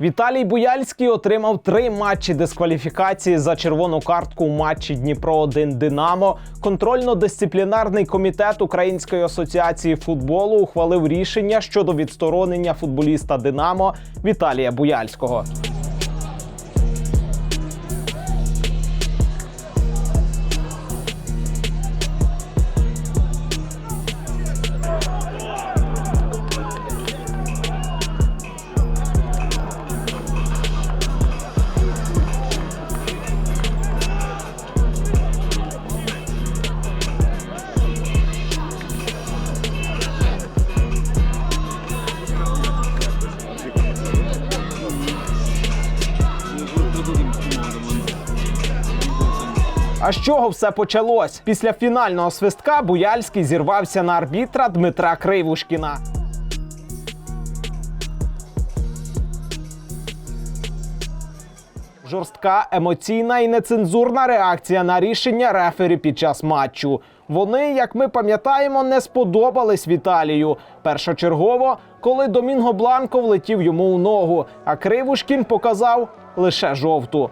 Віталій Буяльський отримав три матчі дискваліфікації за червону картку у матчі Дніпро 1 Динамо. Контрольно-дисциплінарний комітет Української асоціації футболу ухвалив рішення щодо відсторонення футболіста Динамо Віталія Буяльського. А з чого все почалось? Після фінального свистка Буяльський зірвався на арбітра Дмитра Кривушкіна. Жорстка, емоційна і нецензурна реакція на рішення рефері під час матчу. Вони, як ми пам'ятаємо, не сподобались Віталію. Першочергово, коли Домінго Бланко влетів йому у ногу, а Кривушкін показав лише жовту.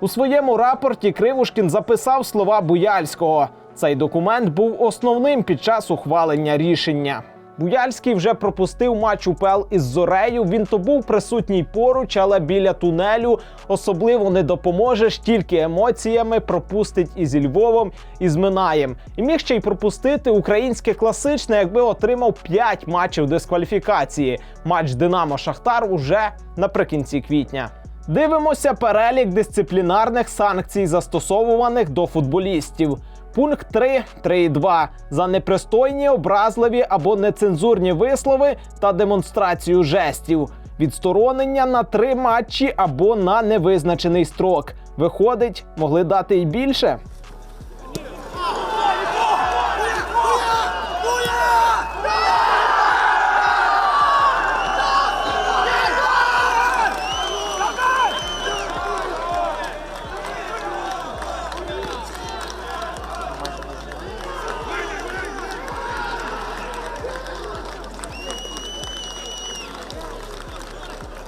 У своєму рапорті Кривушкін записав слова Буяльського. Цей документ був основним під час ухвалення рішення. Буяльський вже пропустив матч УПЛ із Зорею. Він то був присутній поруч, але біля тунелю особливо не допоможеш, тільки емоціями пропустить і зі Львовом, і з Минаєм. І міг ще й пропустити українське класичне, якби отримав 5 матчів дискваліфікації. Матч Динамо Шахтар уже наприкінці квітня. Дивимося перелік дисциплінарних санкцій, застосовуваних до футболістів. Пункт 3, 3.2. за непристойні, образливі або нецензурні вислови та демонстрацію жестів. Відсторонення на три матчі або на невизначений строк. Виходить, могли дати й більше.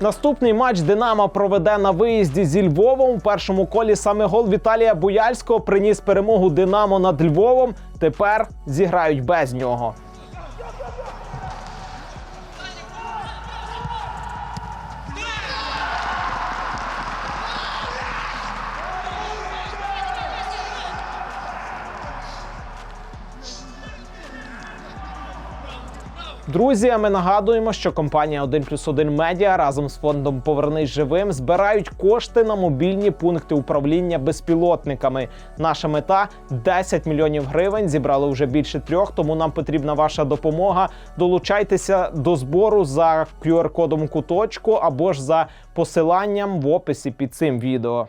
Наступний матч Динамо проведе на виїзді зі Львовом. У першому колі саме гол Віталія Буяльського приніс перемогу Динамо над Львовом. Тепер зіграють без нього. Друзі, ми нагадуємо, що компанія 1 плюс 1 медіа разом з фондом Повернись живим збирають кошти на мобільні пункти управління безпілотниками. Наша мета 10 мільйонів гривень. Зібрали вже більше трьох, тому нам потрібна ваша допомога. Долучайтеся до збору за QR-кодом куточку або ж за посиланням в описі під цим відео.